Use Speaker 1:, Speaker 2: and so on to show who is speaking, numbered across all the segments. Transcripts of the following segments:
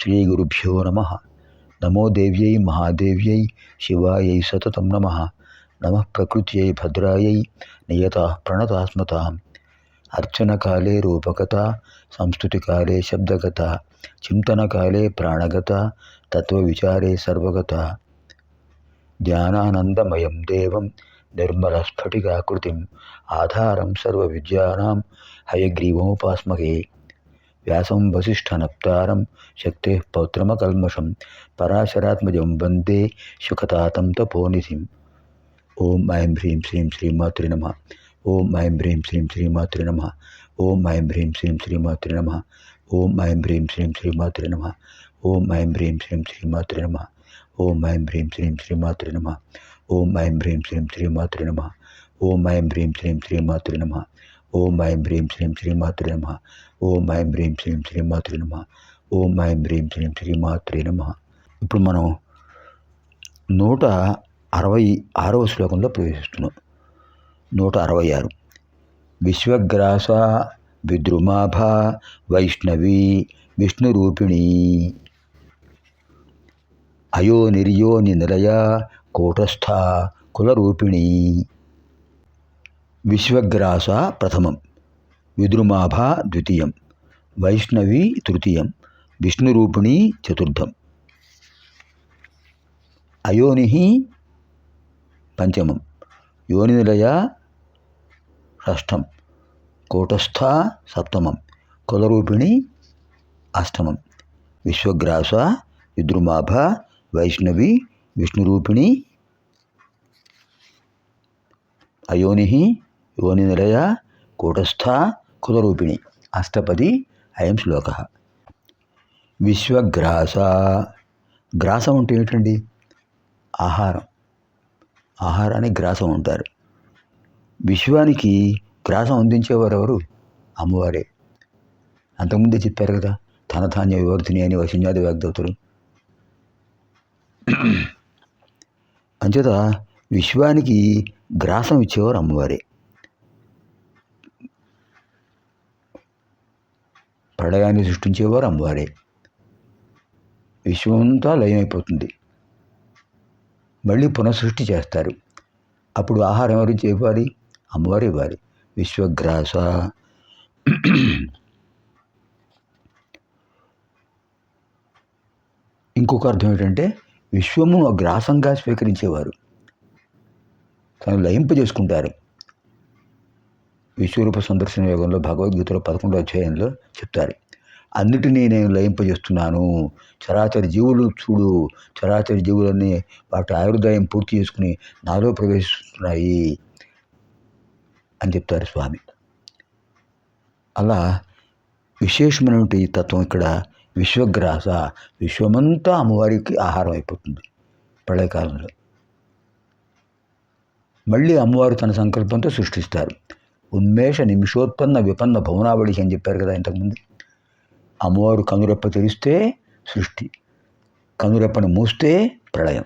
Speaker 1: శ్రీ గురుభ్యో నమ నమో దేవ్యై మహాదేవ్యై శివాయై సతతం నమ నమ ప్రకృత్యై భద్రాయై నియత ప్రణతాత్మత అర్చనకాలే రూపకత సంస్కృతికాలే శబ్దగత చింతనకాలే ప్రాణగత తత్వవిచారే సర్వగత ధ్యానానందమయం దేవం నిర్మలస్ఫటికాకృతిం ఆధారం సర్వవిద్యానాం హయగ్రీవముపాస్మహే వ్యాసం వసిష్ఠనప్తారం శక్తే పౌత్రమకల్మషం పరాశరాత్మజం వందే శుకతాతం తపోనిధిం ఓం ఐం హ్రీం శ్రీం శ్రీమాతృ నమ ఓం ఐం హ్రీం శ్రీం శ్రీమాతృ నమ ఓం ఐం హ్రీం శ్రీం శ్రీమాతృ నమ ఓం ఐం హ్రీం శ్రీం శ్రీమాతృ నమ ఓం ఐం హ్రీం శ్రీం శ్రీమాతృ నమ ఓం ఐం హ్రీం శ్రీం శ్రీమాతృ నమ ఓం ఐం హ్రీం శ్రీం శ్రీమాతృ నమ ఓం ఐం హ్రీం శ్రీం శ్రీమాతృ నమ ఓం ఐం హ్రీం శ్రీం శ్రీమాతృ నమ. ఓం ఐం హ్రీం శ్రీం శ్రీమాతృ నమ. ఓం ఐం హ్రీం శ్రీం శ్రీమాతృ నమ. ఇప్పుడు మనం నూట అరవై ఆరవ శ్లోకంలో ప్రవేశిస్తున్నాం. నూట అరవై ఆరు. విశ్వగ్రాస విద్రుమాభ వైష్ణవి విష్ణురూపిణి. అయో నిర్యోని నిలయ కూటస్థ కులరూపిణి. విశ్వగ్రాస ప్రథమం విద్రుమాభ ద్వితీయం వైష్ణవి తృతీయం విష్ణురూపిణి చతుర్థం. అయోని పంచమం యోనినిలయ షష్టం కూటస్థ సప్తమం కులరూపిణి అష్టమం. విశ్వగ్రాస విద్రుమాభ వైష్ణవి విష్ణురూపిణి అయోని యోనినిలయ కూటస్థ కులరూపిణి. అష్టపది అయం శ్లోక. విశ్వగ్రాస. గ్రాసం అంటే ఏంటండి? ఆహారం. ఆహారాన్ని గ్రాసం ఉంటారు విశ్వానికి గ్రాసం అందించేవారు ఎవరు అమ్మవారే. అంతకుముందే చెప్పారు కదా ధనధాన్య వివర్ధిని అని వశిన్యాది వాగ్దవుతారు అంచేత విశ్వానికి గ్రాసం ఇచ్చేవారు అమ్మవారే. ప్రళయాన్ని సృష్టించేవారు అమ్మవారే. విశ్వమంతా లయమైపోతుంది. మళ్ళీ పునఃసృష్టి చేస్తారు. అప్పుడు ఆహారం ఎవరు ఇవ్వాలి అమ్మవారు ఇవ్వాలి విశ్వగ్రాస. ఇంకొక అర్థం ఏంటంటే విశ్వము గ్రాసంగా స్వీకరించేవారు. తను లయింపజేసుకుంటారు. విశ్వరూప సందర్శన యోగంలో భగవద్గీతలో పదకొండో అధ్యాయంలో చెప్తారు. అన్నిటినీ నేను లయింపజేస్తున్నాను. చరాచర జీవులు చూడు. చరాచర జీవులన్నీ వాటి ఆయుర్దాయం పూర్తి చేసుకుని నాలో ప్రవేశిస్తున్నాయి అని చెప్తారు స్వామి. అలా విశేషమైనటువంటి తత్వం ఇక్కడ విశ్వగ్రాస. విశ్వమంతా అమ్మవారికి ఆహారం అయిపోతుంది ప్రళయకాలంలో. మళ్ళీ అమ్మవారు తన సంకల్పంతో సృష్టిస్తారు. ఉన్మేష నిమిషోత్పన్న విపన్న భవనావళి అని చెప్పారు కదా ఇంతకుముందు. అమ్మవారు కనురెప్ప తెరిస్తే సృష్టి కనురెప్పను మూస్తే ప్రళయం.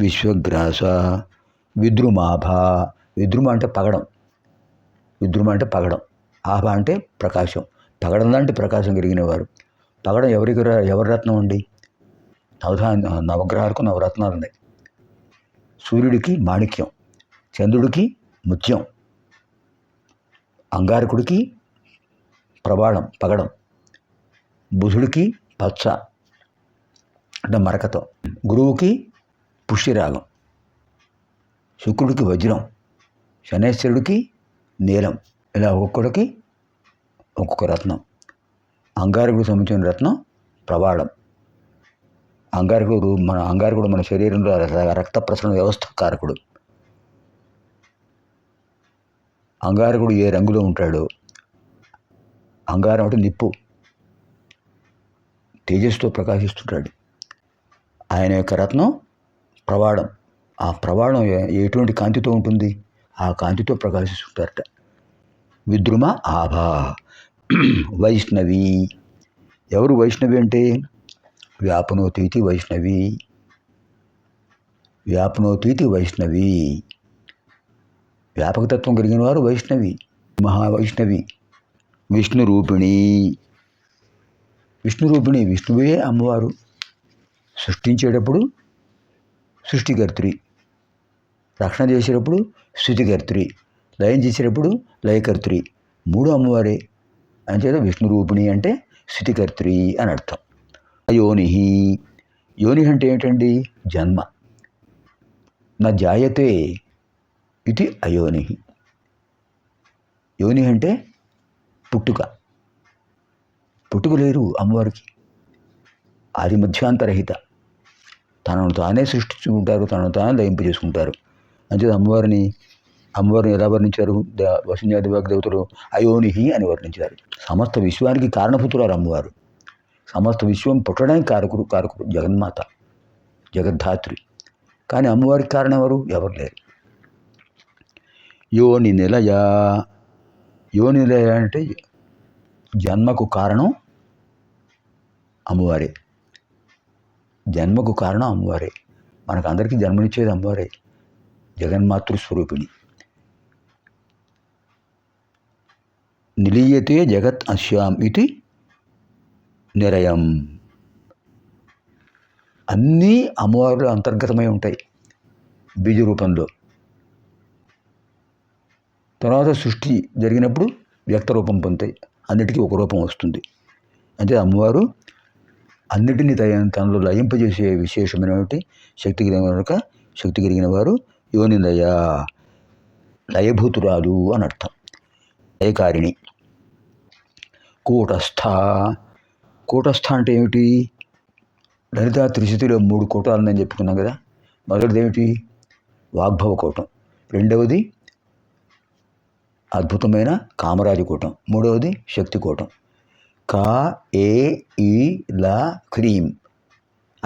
Speaker 1: విశ్వగ్రాస విద్రుమాభ విద్రుమ అంటే పగడం విద్రుమ అంటే పగడం ఆభ అంటే ప్రకాశం పగడం లాంటి ప్రకాశం కలిగినవారు పగడం ఎవరికి ర- ఎవరి రత్నం అండి? నవధా నవగ్రహాలకు నవరత్నాలు ఉన్నాయి. సూర్యుడికి మాణిక్యం చంద్రుడికి ముత్యం అంగారకుడికి ప్రబాళం పగడం బుధుడికి పచ్చ అంటే మరకతం గురువుకి పుష్యరాగం శుక్రుడికి వజ్రం శనేశ్వరుడికి నీలం ఇలా ఒక్కొక్కడికి ఒక్కొక్క రత్నం అంగారకుడికి సంబంధించిన రత్నం ప్రవాళం అంగారకుడు మన అంగారకుడు మన శరీరంలో రక్త ప్రసరణ వ్యవస్థ కారకుడు. అంగారకుడు ఏ రంగులో ఉంటాడో అంగారం అంటే నిప్పు తేజస్సుతో ప్రకాశిస్తుంటాడు. ఆయన యొక్క రత్నం ప్రవాళం ఆ ప్రవాళం ఎటువంటి కాంతితో ఉంటుంది? ఆ కాంతితో ప్రకాశిస్తుంటారట. విద్రుమ ఆభా వైష్ణవి. ఎవరు వైష్ణవి అంటే? వ్యాపనోతీతి వైష్ణవి. వ్యాపనోతీతి వైష్ణవి. వ్యాపకతత్వం కలిగిన వారు వైష్ణవి మహావైష్ణవి. విష్ణు రూపిణి విష్ణు రూపిణి విష్ణువే అమ్మవారు. సృష్టించేటప్పుడు సృష్టికర్త్రి. రక్షణ చేసేటప్పుడు స్థుతికర్త్రి. లయం చేసేటప్పుడు లయకర్త్రి. మూడు అమ్మవారే. అంచేత విష్ణు రూపిణి అంటే స్థితికర్త్రి అని అర్థం. యోని యోని అంటే ఏంటండి? జన్మ. నా జాయతే ఇది అయోని యోని అంటే పుట్టుక. పుట్టుక లేరు అమ్మవారికి. ఆది మధ్యాంతరహిత. తనను తానే సృష్టించుకుంటారు తనను తానే లయింపు చేసుకుంటారు. అంతే అమ్మవారిని అమ్మవారిని ఎలా వర్ణించారు? ద- వసుంజాతి దేవతలు అయోనిహి అని వర్ణించారు. సమస్త విశ్వానికి కారణపుతురారు అమ్మవారు. సమస్త విశ్వం పుట్టడానికి కారకుడు కారకుడు జగన్మాత జగద్ధాత్రి. కానీ అమ్మవారికి కారణం ఎవరు? ఎవరు లేరు. యోని నిలయ యోని నిలయ అంటే జన్మకు కారణం అమ్మవారే. జన్మకు కారణం అమ్మవారే. మనకు అందరికీ జన్మనిచ్చేది అమ్మవారే. జగన్మాతృ స్వరూపిణి. నిలీయతే జగత్ అశ్యాం ఇది నిరయం. అన్నీ అమ్మవారిలో అంతర్గతమై ఉంటాయి. బీజ రూపంలో తర్వాత సృష్టి జరిగినప్పుడు వ్యక్త రూపం పొందుతాయి. అన్నిటికీ ఒక రూపం వస్తుంది. అంటే అమ్మవారు అన్నిటినీ తయ తనలో లయింపజేసే విశేషమైనటువంటి శక్తి కలిగిన కనుక శక్తి కలిగిన వారు యోని లయ లయభూతురాలు అని అర్థం. లయకారిణి. కూటస్థ. కూటస్థ అంటే ఏమిటి? లలిత త్రిశతిలో మూడు కూటాలు ఉందని చెప్పుకున్నాం కదా. మొదటిది ఏమిటి? వాగ్భవ కూటం. రెండవది అద్భుతమైన కామరాజు కూటం. మూడవది శక్తి కూటం. కా ఏ ఈ లా క్రీం.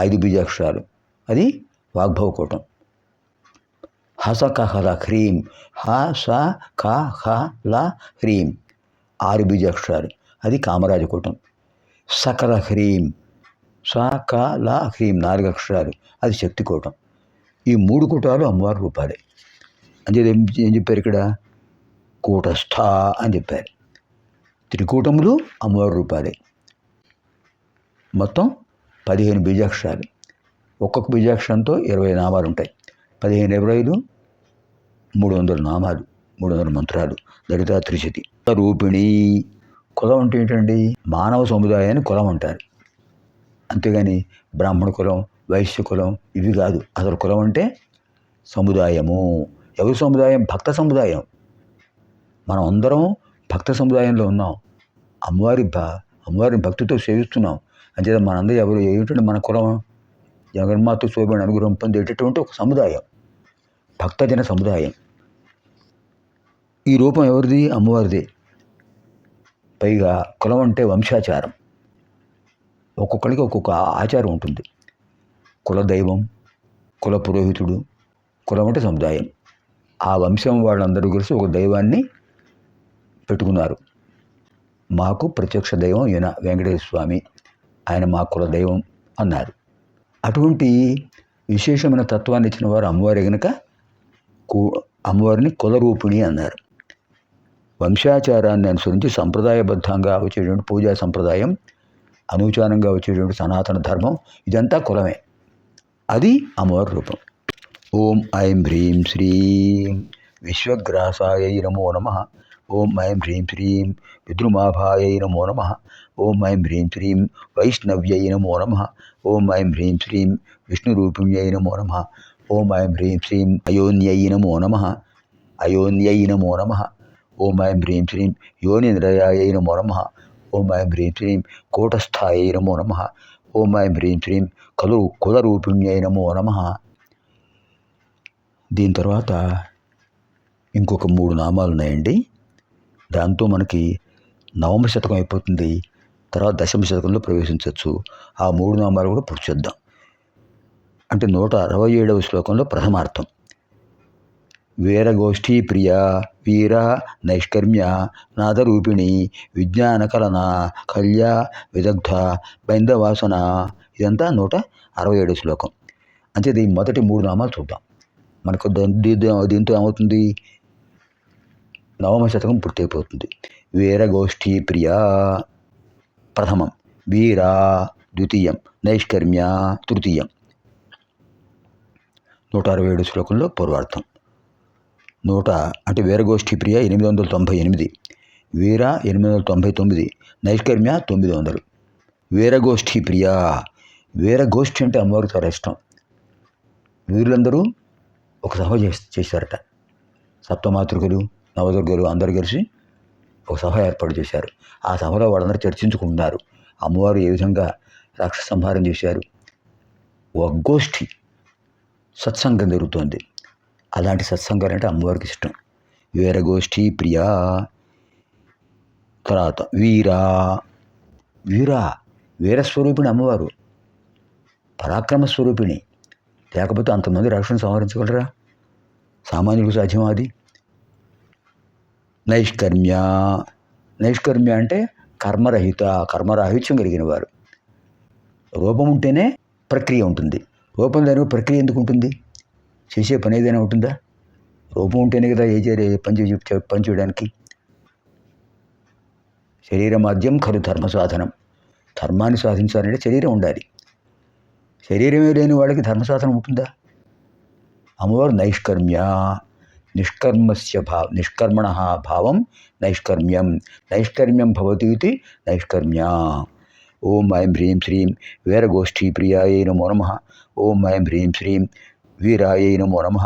Speaker 1: ఐదు బీజాక్షరాలు. అది వాగ్భవ కూటం. హస కహ ల హ్రీం హ స క హ ల హ్రీం ఆరు బీజాక్షరాలు. అది కామరాజు కూటం. సకల హ్రీం స క ల హ్రీం నాలుగు అక్షరాలు. అది శక్తి కూటం. ఈ మూడు కూటాలు అమ్మవారి రూపాలే. అంటే ఏం చెప్పారు ఇక్కడ? కూటస్థ అని చెప్పారు త్రికూటములు అమ్మవారి రూపాలే. మొత్తం పదిహేను బీజాక్షరాలు. ఒక్కొక్క బీజాక్షరంతో ఇరవై నామాలు ఉంటాయి. పదిహేను ఇరవై ఐదు మూడు వందల నామాలు మూడు వందల మంత్రాలు దళిత త్రిశతి. రూపిణి కులం అంటే ఏంటండి? మానవ సముదాయాన్ని కులం అంటారు. అంతేగాని బ్రాహ్మణ కులం వైశ్య కులం ఇవి కాదు. అసలు కులం అంటే సముదాయము. ఎవరి సముదాయం? భక్త సముదాయం. మనం అందరం భక్త సముదాయంలో ఉన్నాం. అమ్మవారి అమ్మవారిని భక్తితో సేవిస్తున్నాం. అంచేత మనందరూ ఎవరు ఏమిటంటే మన కులం జగన్మాత శోభని అనుగ్రహం పొందేటటువంటి ఒక సముదాయం. భక్తజన సముదాయం. ఈ రూపం ఎవరిది? అమ్మవారిది. పైగా కులం అంటే వంశాచారం. ఒక్కొక్కరికి ఒక్కొక్క ఆచారం ఉంటుంది. కుల దైవం కుల పురోహితుడు కులం అంటే సముదాయం. ఆ వంశం వాళ్ళందరూ కలిసి ఒక దైవాన్ని పెట్టుకున్నారు. మాకు ప్రత్యక్ష దైవం ఈయన వెంకటేశ్వర స్వామి ఆయన మా కుల దైవం అన్నారు. అటువంటి విశేషమైన తత్వాన్ని ఇచ్చిన వారు అమ్మవారి కనుక కు అమ్మవారిని కులరూపిణి అన్నారు. వంశాచారాన్ని అనుసరించి సంప్రదాయబద్ధంగా వచ్చేటువంటి పూజా సంప్రదాయం అనూచానంగా వచ్చేటువంటి సనాతన ధర్మం ఇదంతా కులమే. అది అమ్మవారి రూపం. ఓం ఐం హ్రీం శ్రీం విశ్వగ్రాసాయ నమో నమ. ఓం ఐం హ్రీం శ్రీం విద్రుమాభాయ నమో నమ. ఓం ఐం హ్రీం శ్రీం వైష్ణవ్యై నమో నమ. ఓం ఐం హ్రీం శ్రీం విష్ణురూపిణ్యై నమో నమ. ఓం ఐం హ్రీం శ్రీం అయోన్యై నమో నమ. అయోన్యై నమో నమ. ఓం ఐం హ్రీం శ్రీం యోనింద్రయాయ నమో నమ. ఓం ఐం హ్రీం శ్రీం కూటస్థాయై నమో నమ. ఓం ఐం హ్రీం శ్రీం కలు కులరూపిణ్యై నమో నమ. దీని తర్వాత ఇంకొక మూడు నామాలు ఉన్నాయండి దాంతో మనకి నవమ శతకం అయిపోతుంది. తర్వాత దశమ శతకంలో ప్రవేశించవచ్చు ఆ మూడు నామాలు కూడా పూర్తి చేద్దాం. అంటే నూట అరవై ఏడవ శ్లోకంలో ప్రథమార్థం. వీరగోష్ఠీ ప్రియ వీర నైష్కర్మ్య నాదరూపిణి విజ్ఞానకలన కళ్య విదగ్ధ బైందవాసన. ఇదంతా నూట అరవై ఏడు శ్లోకం. అంటే ఈ మొదటి మూడు నామాలు చూద్దాం. మనకు దీ- దీంతో ఏమవుతుంది? నవమ శతకం పూర్తయిపోతుంది. వీరగోష్ఠీ ప్రియ ప్రథమం. వీర ద్వితీయం. నైష్కర్మ్య తృతీయం. నూట అరవై ఏడు శ్లోకంలో పూర్వార్థం. నూట అంటే వీరగోష్ఠీ ప్రియ ఎనిమిది వందల తొంభై ఎనిమిది. వీర ఎనిమిది వందల తొంభై తొమ్మిది. నైష్కర్మ్య తొమ్మిది వందలు. వీరగోష్ఠి ప్రియ. వీరగోష్ఠి అంటే అమ్మవారికి చాలా ఇష్టం. వీరులందరూ ఒక సభ చేశారట. సప్తమాతృకలు నవదుర్గలు అందరూ కలిసి ఒక సభ ఏర్పాటు చేశారు. ఆ సభలో వాళ్ళందరూ చర్చించుకున్నారు అమ్మవారు ఏ విధంగా రాక్షస సంహారం చేశారు? ఒక గోష్ఠి సత్సంగం జరుగుతోంది. అలాంటి సత్సంగాలు అంటే అమ్మవారికి ఇష్టం. వీరగోష్ఠి ప్రియా తర్వాత వీరా. వీరా వీరస్వరూపిణి అమ్మవారు. పరాక్రమ స్వరూపిణి. లేకపోతే అంతమంది రాక్షసుని సంహరించగలరా? సామాన్యులకు సాధ్యమా అది? నైష్కర్మ్య. నైష్కర్మ్య అంటే కర్మరహిత కర్మరాహిత్యం కలిగిన వారు. రూపం ఉంటేనే ప్రక్రియ ఉంటుంది. రూపం లేని ప్రక్రియ ఎందుకు ఉంటుంది? చేసే పని ఏదైనా ఉంటుందా? రూపం ఉంటేనే కదా ఏ చే పని చే పని చేయడానికి. శరీరమాద్యం ఖలు ధర్మ సాధనం. ధర్మాన్ని సాధించాలంటే శరీరం ఉండాలి. శరీరమే లేని వాడికి ధర్మ సాధనం ఉంటుందా? అమ్మవారు నైష్కర్మ్య. నిష్కర్మస్య భావ నిష్కర్మణ భావం నైష్కర్మ్యం. నైష్కర్మ్యం భవతి ఇది నైష్కర్మ్య. ఓం ఐం హ్రీం శ్రీం వీరగోష్ఠీ ప్రియాయై నమో నమ. ఓం ఐం హ్రీం శ్రీం వీరాయై నమో నమ.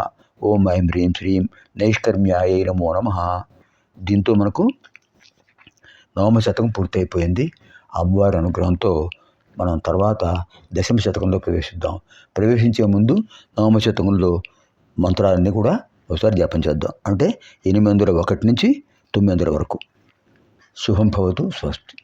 Speaker 1: ఓం ఐం హ్రీం శ్రీం నైష్కర్మ్యాయై నమో నమ. దీంతో మనకు నవమ శతకం పూర్తయిపోయింది. అమ్మవారి అనుగ్రహంతో మనం తర్వాత దశమ శతకంలో ప్రవేశిద్దాం. ప్రవేశించే ముందు నవమ శతకంలో మంత్రాలన్నీ కూడా ఒకసారి జపం చేద్దాం. అంటే ఎనిమిది వందల ఒకటి నుంచి తొమ్మిది వందల వరకు. శుభం భవతు స్వస్తి.